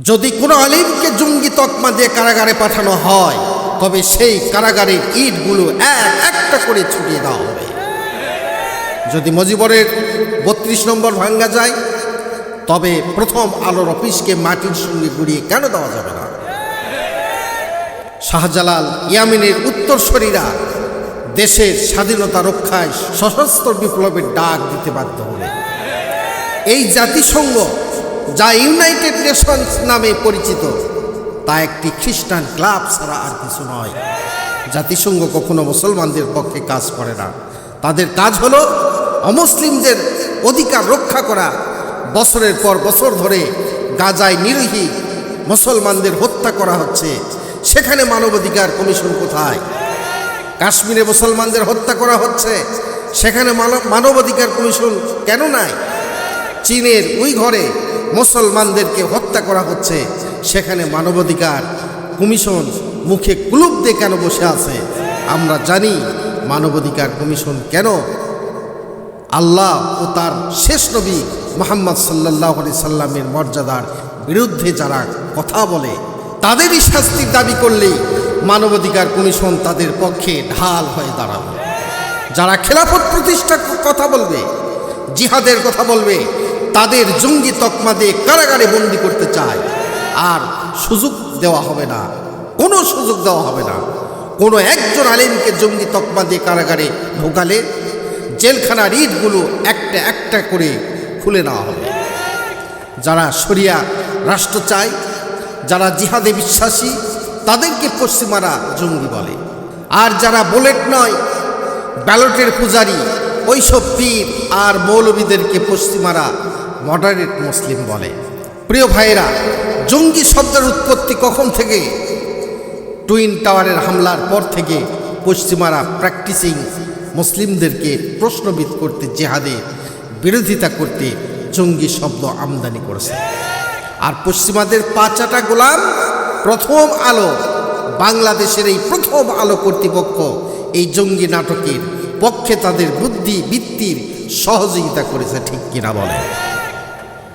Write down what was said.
যদি কোনো আলিমকে জঙ্গি তকমা দিয়ে কারাগারে পাঠানো হয়, তবে সেই কারাগারের ইটগুলো এক একটা করে ছুটিয়ে দেওয়া হবে। যদি মজিবরের বত্রিশ নম্বর ভাঙ্গা যায়, তবে প্রথম আলোর অফিসকে মাটির সঙ্গে গুড়িয়ে কেন দেওয়া যাবে না? শাহজালাল ইয়ামিনের উত্তরসরীরা দেশের স্বাধীনতা রক্ষায় সশস্ত্র বিপ্লবের ডাক দিতে বাধ্য হবে এই জাতিসংঘ যা ইউনাইটেড নেশনস নামে পরিচিত। তা একটি খ্রিস্টান ক্লাব ছাড়া আর কিছু নয়। জাতিসংঘ কখনো মুসলমানদের পক্ষে কাজ করে না। তাদের কাজ হলো অমুসলিমদের অধিকার রক্ষা করা। বছরের পর বছর ধরে গাজায় নিরীহী মুসলমানদের হত্যা করা হচ্ছে। সেখানে মানবাধিকার কমিশন কোথায়? কাশ্মীরে মুসলমানদের হত্যা করা হচ্ছে। সেখানে মানব- মানবাধিকার কমিশন কেন নাই? চীনের ওই ঘরে মুসলমানদেরকে হত্যা করা হচ্ছে। সেখানে মানবাধিকার কমিশন মুখে কুলুপ দিয়ে কেন বসে আছে? আমরা জানি মানবাধিকার কমিশন কেন আল্লাহ ও তার শেষ নবী মোহাম্মদ সাল্লাহ সাল্লামের মর্যাদার বিরুদ্ধে যারা কথা বলে, তাদেরই শাস্তির দাবি করলেই মানবাধিকার কমিশন তাদের পক্ষে ঢাল হয়ে দাঁড়াবে। যারা খেলাফত প্রতিষ্ঠার কথা বলবে, জিহাদের কথা বলবে তাদের জঙ্গি তকমা দিয়ে কারাগারে বন্দি করতে চায়। আর সুযোগ দেওয়া হবে না। কোনো সুযোগ দেওয়া হবে না। কোনো একজন আলিমকে জঙ্গি তকমা দিয়ে কারাগারে ঢোকালে জেলখানার ইটগুলো একটা একটা করে খুলে নেওয়া হবে। যারা শরিয়া রাষ্ট্র চায়, যারা জিহাদে বিশ্বাসী, তাদেরকে পশ্চিমারা জঙ্গি বলে। আর যারা বুলেট নয়, ব্যালটের পূজারি, ওইসব পীর আর মৌলবীদেরকে পশ্চিমারা মডারেট মুসলিম বলে। প্রিয় ভাইয়েরা, জঙ্গি শব্দের উৎপত্তি কখন থেকে? টুইন টাওয়ারের হামলার পর থেকে পশ্চিমারা প্র্যাকটিসিং মুসলিমদেরকে প্রশ্নবিদ করতে, জেহাদে বিরোধিতা করতে জঙ্গি শব্দ আমদানি করেছে। আর পশ্চিমাদের পাঁচাটা গোলাম প্রথম আলো, বাংলাদেশের এই প্রথম আলো কর্তৃপক্ষ এই জঙ্গি নাটকের পক্ষে তাদের বুদ্ধি, বৃত্তির সহযোগিতা করেছে, ঠিক কিনা বলে